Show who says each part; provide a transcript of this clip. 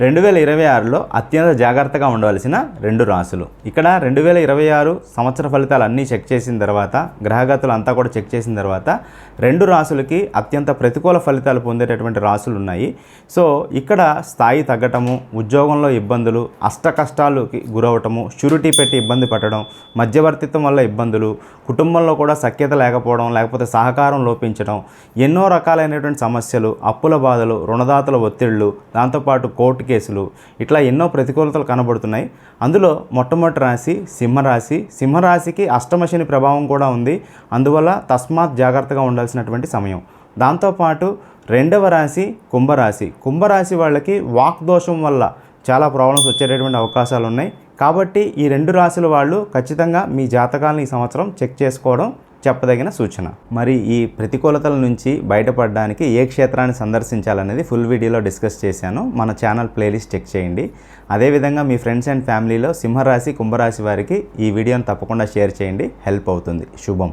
Speaker 1: రెండు వేల ఇరవై ఆరులో అత్యంత జాగ్రత్తగా ఉండవలసిన రెండు రాసులు. ఇక్కడ రెండు వేల ఇరవై ఆరు సంవత్సర ఫలితాలు అన్నీ చెక్ చేసిన తర్వాత గ్రహగతులు అంతా కూడా చెక్ చేసిన తర్వాత రెండు రాసులకి అత్యంత ప్రతికూల ఫలితాలు పొందేటటువంటి రాసులు ఉన్నాయి సో ఇక్కడ స్థాయి తగ్గటము ఉద్యోగంలో ఇబ్బందులు అష్ట కష్టాలకి గురవటము షూరిటీ పెట్టి ఇబ్బంది పట్టడం మధ్యవర్తిత్వం వల్ల ఇబ్బందులు కుటుంబంలో కూడా సఖ్యత లేకపోవడం లేకపోతే సహకారం లోపించడం ఎన్నో రకాలైనటువంటి సమస్యలు అప్పుల బాధలు రుణదాతల ఒత్తిళ్ళు దాంతోపాటు కోర్టు కేసులు. ఇట్లా ఎన్నో ప్రతికూలతలు కనబడుతున్నాయి. అందులో మొట్టమొదటి రాశి సింహరాశి. సింహరాశికి అష్టమశని ప్రభావం కూడా ఉంది. అందువల్ల తస్మాత్ జాగ్రత్తగా ఉండాల్సినటువంటి సమయం. దాంతోపాటు రెండవ రాశి కుంభరాశి. కుంభరాశి వాళ్ళకి వాక్ దోషం వల్ల చాలా ప్రాబ్లమ్స్ వచ్చేటటువంటి అవకాశాలు ఉన్నాయి కాబట్టి ఈ రెండు రాశుల వాళ్ళు ఖచ్చితంగా మీ జాతకాలను ఈ సంవత్సరం చెక్ చేసుకోవడం చెప్పదగిన సూచన. మరి ఈ ప్రతికూలతల నుంచి బయటపడడానికి ఏ క్షేత్రాన్ని సందర్శించాలనేది ఫుల్ వీడియోలో డిస్కస్ చేశాను. మన ఛానల్ ప్లేలిస్ట్ చెక్ చేయండి. అదేవిధంగా మీ ఫ్రెండ్స్ అండ్ ఫ్యామిలీలో సింహరాశి కుంభరాశి వారికి ఈ వీడియోను తప్పకుండా షేర్ చేయండి. హెల్ప్ అవుతుంది. శుభం.